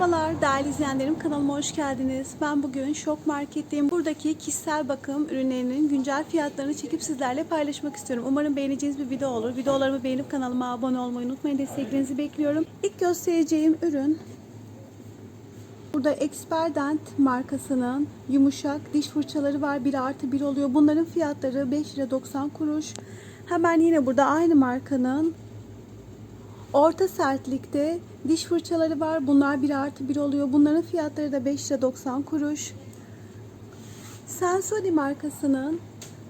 Merhabalar değerli izleyenlerim kanalıma hoş geldiniz. Ben bugün Şok Market'teyim. Buradaki kişisel bakım ürünlerinin güncel fiyatlarını çekip sizlerle paylaşmak istiyorum. Umarım beğeneceğiniz bir video olur. Videolarımı beğenip kanalıma abone olmayı unutmayın. Desteklerinizi bekliyorum. İlk göstereceğim ürün Burada Experdent markasının yumuşak diş fırçaları var. 1 artı 1 oluyor. Bunların fiyatları 5 lira 90 kuruş. Hemen yine burada aynı markanın Orta sertlikte diş fırçaları var. Bunlar 1 artı 1 oluyor. Bunların fiyatları da 5 lira 90 kuruş. Sensodyne markasının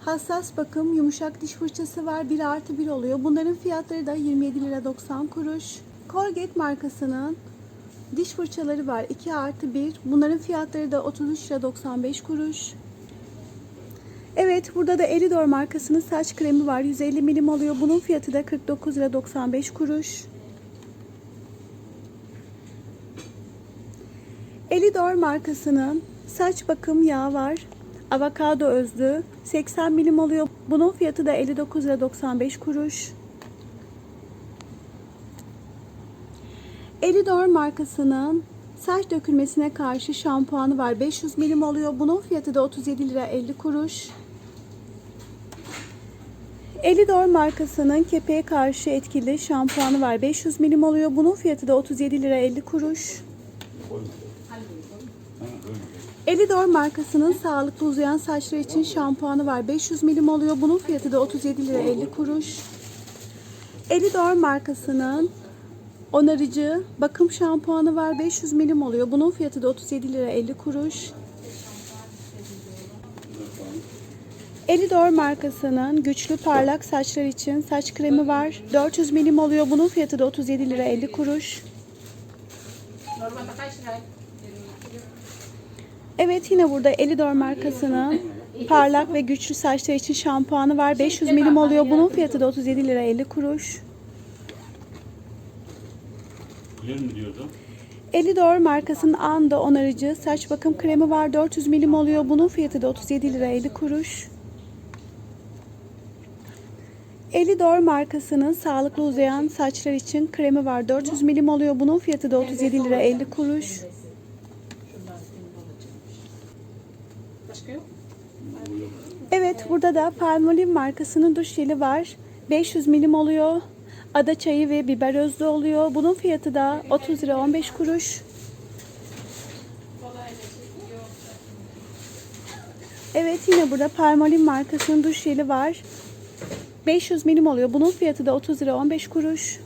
hassas bakım yumuşak diş fırçası var. 1 artı 1 oluyor. Bunların fiyatları da 27 lira 90 kuruş. Colgate markasının diş fırçaları var. 2 artı 1. Bunların fiyatları da 33 lira 95 kuruş. Evet burada da Elidor markasının saç kremi var. 150 milim oluyor. Bunun fiyatı da 49 lira 95 kuruş. Elidor markasının saç bakım yağı var. Avokado özlü. 80 milim oluyor. Bunun fiyatı da 59 lira 95 kuruş. Elidor markasının saç dökülmesine karşı şampuanı var. 500 milim oluyor. Bunun fiyatı da 37 lira 50 kuruş. Elidor markasının kepeğe karşı etkili şampuanı var. 500 milim oluyor. Bunun fiyatı da 37 lira 50 kuruş. Elidor markasının sağlıklı uzayan saçlar için şampuanı var. 500 milim oluyor. Bunun fiyatı da 37 lira 50 kuruş. Elidor markasının onarıcı bakım şampuanı var. 500 milim oluyor. Bunun fiyatı da 37 lira 50 kuruş. Elidor markasının güçlü parlak saçlar için saç kremi var. 400 milim oluyor. Bunun fiyatı da 37 lira 50 kuruş. Normalde kaç lira? Evet yine burada Elidor markasının parlak ve güçlü saçlar için şampuanı var. 500 milim oluyor. Bunun fiyatı da 37 lira 50 kuruş. Elidor markasının Ando onarıcı saç bakım kremi var. 400 milim oluyor. Bunun fiyatı da 37 lira 50 kuruş. Elidor markasının sağlıklı uzayan saçlar için kremi var. 400 milim oluyor. Bunun fiyatı da 37 lira 50 kuruş. Başka. Evet burada da Palmolive markasının duş jeli var. 500 milim oluyor. Ada çayı ve biber özlü oluyor. Bunun fiyatı da 30 lira 15 kuruş. Evet yine burada Palmolive markasının duş jeli var. 500 milim oluyor. Bunun fiyatı da 30 lira 15 kuruş.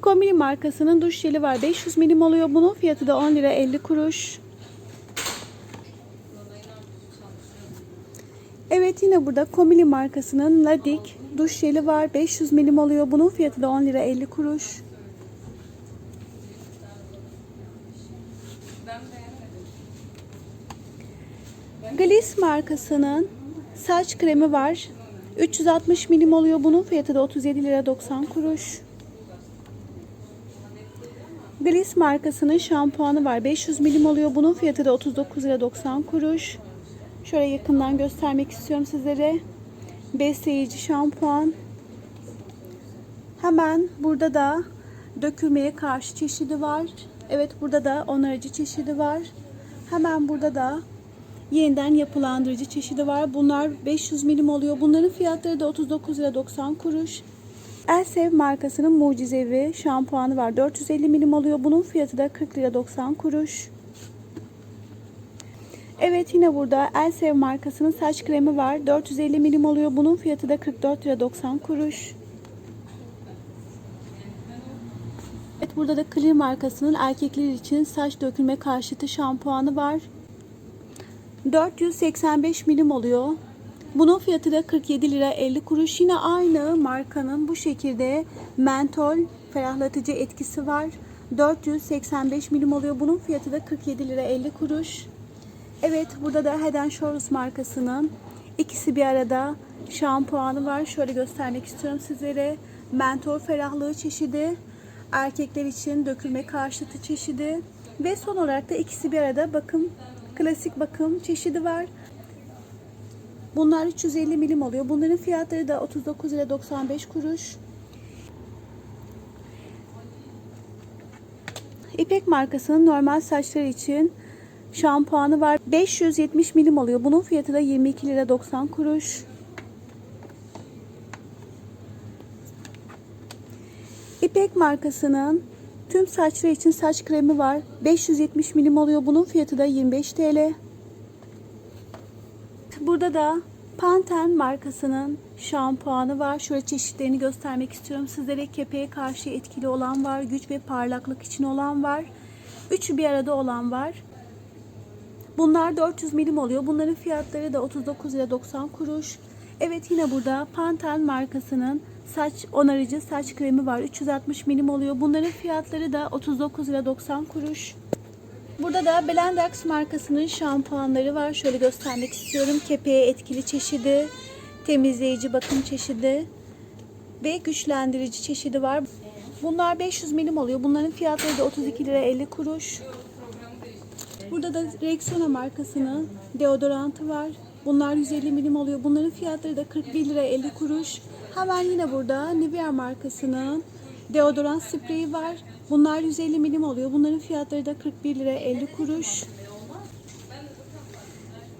Komili markasının duş jeli var. 500 milim oluyor. Bunun fiyatı da 10 lira 50 kuruş. Evet yine burada Komili markasının Ladik duş jeli var. 500 milim oluyor. Bunun fiyatı da 10 lira 50 kuruş. Gliss markasının saç kremi var. 360 milim oluyor. Bunun fiyatı da 37 lira 90 kuruş. Gliss markasının şampuanı var. 500 milim oluyor. Bunun fiyatı da 39 lira 90 kuruş. Şöyle yakından göstermek istiyorum sizlere. Besleyici şampuan. Hemen burada da dökülmeye karşı çeşidi var. Evet burada da onarıcı çeşidi var. Hemen burada da yeniden yapılandırıcı çeşidi var. Bunlar 500 milim oluyor. Bunların fiyatları da 39 lira 90 kuruş. Elsev markasının mucizevi şampuanı var. 450 milim oluyor. Bunun fiyatı da 40 lira 90 kuruş. Evet yine burada Elsev markasının saç kremi var. 450 milim oluyor. Bunun fiyatı da 44 lira 90 kuruş. Evet burada da Clear markasının erkekler için saç dökülme karşıtı şampuanı var. 485 milim oluyor. Bunun fiyatı da 47 lira 50 kuruş. Yine aynı markanın bu şekilde mentol ferahlatıcı etkisi var. 485 milim oluyor. Bunun fiyatı da 47 lira 50 kuruş. Evet burada da Head Shoulders markasının ikisi bir arada şampuanı var. Şöyle göstermek istiyorum sizlere. Mentol ferahlığı çeşidi. Erkekler için dökülme karşıtı çeşidi. Ve son olarak da ikisi bir arada bakım klasik bakım çeşidi var. Bunlar 350 milim oluyor. Bunların fiyatları da 39 lira 95 kuruş. İpek markasının normal saçlar için şampuanı var. 570 milim oluyor. Bunun fiyatı da 22 lira 90 kuruş. İpek markasının tüm saçlar için saç kremi var. 570 milim oluyor. Bunun fiyatı da 25 TL. Burada da Pantene markasının şampuanı var. Şöyle çeşitlerini göstermek istiyorum sizlere. Kepeğe karşı etkili olan var. Güç ve parlaklık için olan var. Üçü bir arada olan var. Bunlar 400 milim oluyor. Bunların fiyatları da 39 lira 90 kuruş. Evet yine burada Pantene markasının saç onarıcı saç kremi var. 360 milim oluyor. Bunların fiyatları da 39 lira 90 kuruş. Burada da Blendax markasının şampuanları var. Şöyle göstermek istiyorum. Kepeğe etkili çeşidi, temizleyici bakım çeşidi ve güçlendirici çeşidi var. Bunlar 500 milim oluyor. Bunların fiyatları da 32 lira 50 kuruş. Burada da Rexona markasının deodorantı var. Bunlar 150 milim oluyor. Bunların fiyatları da 41 lira 50 kuruş. Hemen yine burada Nivea markasının deodorant spreyi var. Bunlar 150 milim oluyor. Bunların fiyatları da 41 lira 50 kuruş.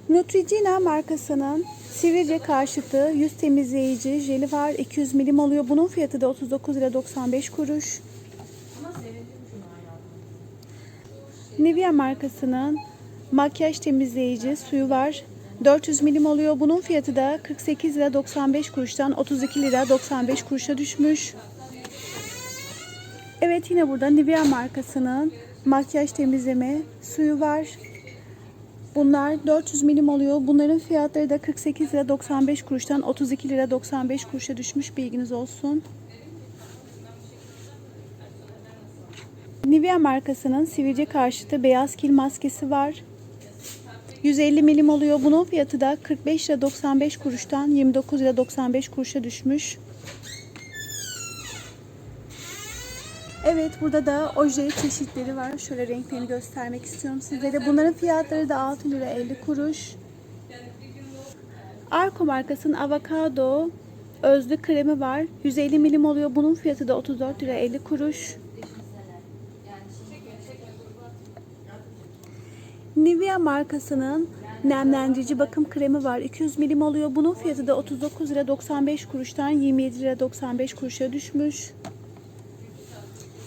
Neutrogena markasının sivilce karşıtı yüz temizleyici jeli var. 200 milim oluyor. Bunun fiyatı da 39 lira 95 kuruş. Nivea markasının makyaj temizleyici suyu var. 400 milim oluyor. Bunun fiyatı da 48 lira 95 kuruştan 32 lira 95 kuruşa düşmüş. Evet yine burada Nivea markasının makyaj temizleme suyu var. Bunlar 400 milim oluyor. Bunların fiyatları da 48 lira 95 kuruştan 32 lira 95 kuruşa düşmüş. Bilginiz olsun. Nivea markasının sivilce karşıtı beyaz kil maskesi var. 150 milim oluyor. Bunun fiyatı da 45 lira 95 kuruştan 29 lira 95 kuruşa düşmüş. Evet burada da oje çeşitleri var. Şöyle renklerini göstermek istiyorum sizlere. Bunların fiyatları da 6 lira 50 kuruş. Arko markasının avokado özlü kremi var. 150 milim oluyor. Bunun fiyatı da 34 lira 50 kuruş. Nivea markasının nemlendirici bakım kremi var. 200 milim oluyor. Bunun fiyatı da 39 lira 95 kuruştan 27 lira 95 kuruşa düşmüş.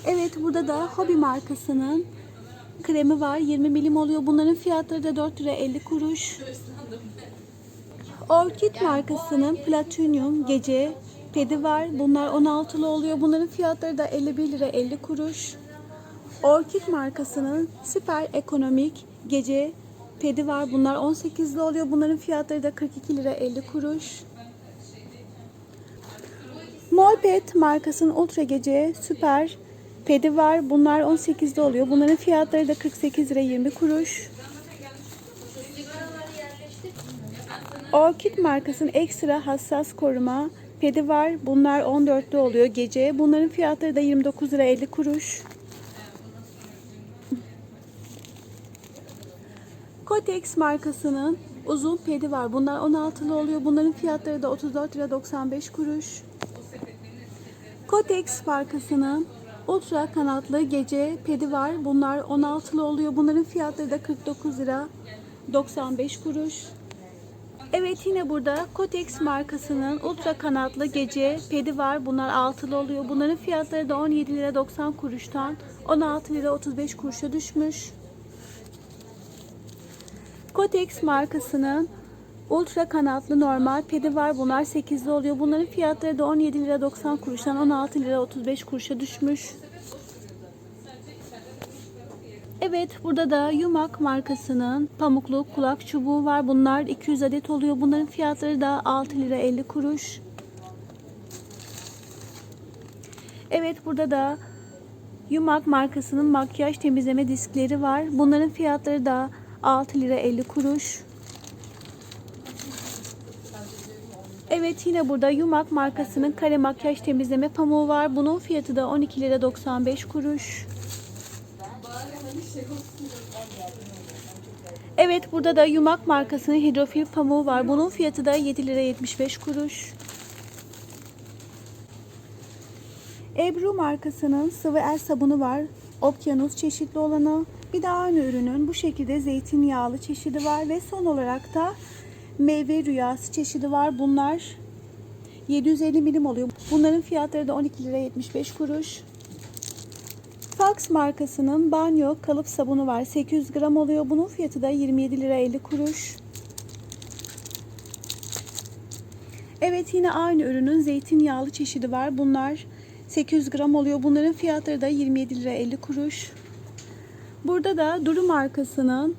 Evet burada da Hobby markasının kremi var. 20 milim oluyor. Bunların fiyatları da 4 lira 50 kuruş. Orchid markasının Platinum gece pedi var. Bunlar 16'lı oluyor. Bunların fiyatları da 51 lira 50 kuruş. Orchid markasının süper ekonomik gece pedi var. Bunlar 18'li oluyor. Bunların fiyatları da 42 lira 50 kuruş. Molpet markasının ultra gece süper pedi var. Bunlar 18'de oluyor. Bunların fiyatları da 48 lira 20 kuruş. Orchid markasının ekstra hassas koruma pedi var. Bunlar 14'te oluyor gece. Bunların fiyatları da 29 lira 50 kuruş. Kotex markasının uzun pedi var. Bunlar 16'lı oluyor. Bunların fiyatları da 34 lira 95 kuruş. Kotex markasının ultra kanatlı gece pedi var. Bunlar 16'lı oluyor. Bunların fiyatları da 49 lira 95 kuruş. Evet yine burada Kotex markasının ultra kanatlı gece pedi var. Bunlar altılı oluyor. Bunların fiyatları da 17 lira 90 kuruştan 16 lira 35 kuruşa düşmüş. Kotex markasının ultra kanatlı normal pedi var. Bunlar 8'li oluyor. Bunların fiyatları da 17 lira 90 kuruştan 16 lira 35 kuruşa düşmüş. Evet burada da Yumak markasının pamuklu kulak çubuğu var. Bunlar 200 adet oluyor. Bunların fiyatları da 6 lira 50 kuruş. Evet burada da Yumak markasının makyaj temizleme diskleri var. Bunların fiyatları da 6 lira 50 kuruş. Evet yine burada Yumak markasının kare makyaj temizleme pamuğu var. Bunun fiyatı da 12 lira 95 kuruş. Evet burada da Yumak markasının hidrofil pamuğu var. Bunun fiyatı da 7 lira 75 kuruş. Ebru markasının sıvı el sabunu var. Okyanus çeşitli olanı. Bir de aynı ürünün bu şekilde zeytinyağlı çeşidi var ve son olarak da meyve rüyası çeşidi var. Bunlar 750 milim oluyor. Bunların fiyatları da 12 lira 75 kuruş. Fox markasının banyo kalıp sabunu var. 800 gram oluyor. Bunun fiyatı da 27 lira 50 kuruş. Evet yine aynı ürünün zeytinyağlı çeşidi var. Bunlar 800 gram oluyor. Bunların fiyatları da 27 lira 50 kuruş. Burada da Duru markasının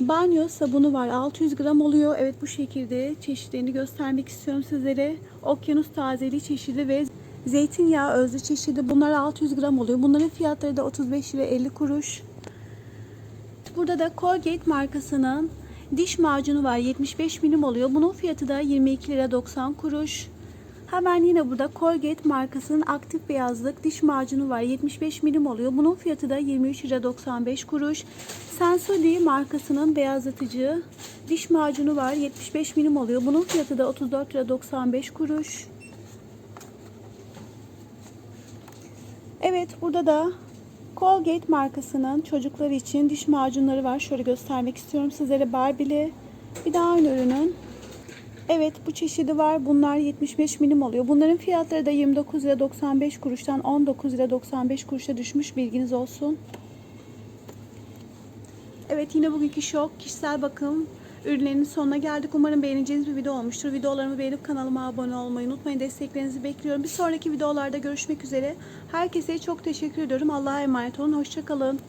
banyo sabunu var. 600 gram oluyor. Evet bu şekilde çeşitlerini göstermek istiyorum sizlere. Okyanus tazeliği çeşidi ve zeytinyağı özlü çeşidi. Bunlar 600 gram oluyor. Bunların fiyatları da 35 lira 50 kuruş. Burada da Colgate markasının diş macunu var. 75 milim oluyor. Bunun fiyatı da 22 lira 90 kuruş. Hemen yine burada Colgate markasının aktif beyazlık diş macunu var. 75 milim oluyor. Bunun fiyatı da 23 lira 95 kuruş. Sensodyne markasının beyazlatıcı diş macunu var. 75 milim oluyor. Bunun fiyatı da 34 lira 95 kuruş. Evet burada da Colgate markasının çocuklar için diş macunları var. Şöyle göstermek istiyorum sizlere Barbie'li. Bir de aynı ürünün. Evet bu çeşidi var. Bunlar 75 milim oluyor. Bunların fiyatları da 29 lira 95 kuruştan 19 lira 95 kuruşa düşmüş. Bilginiz olsun. Evet yine bugünkü şok kişisel bakım ürünlerinin sonuna geldik. Umarım beğeneceğiniz bir video olmuştur. Videolarımı beğenip kanalıma abone olmayı unutmayın. Desteklerinizi bekliyorum. Bir sonraki videolarda görüşmek üzere. Herkese çok teşekkür ediyorum. Allah'a emanet olun. Hoşçakalın.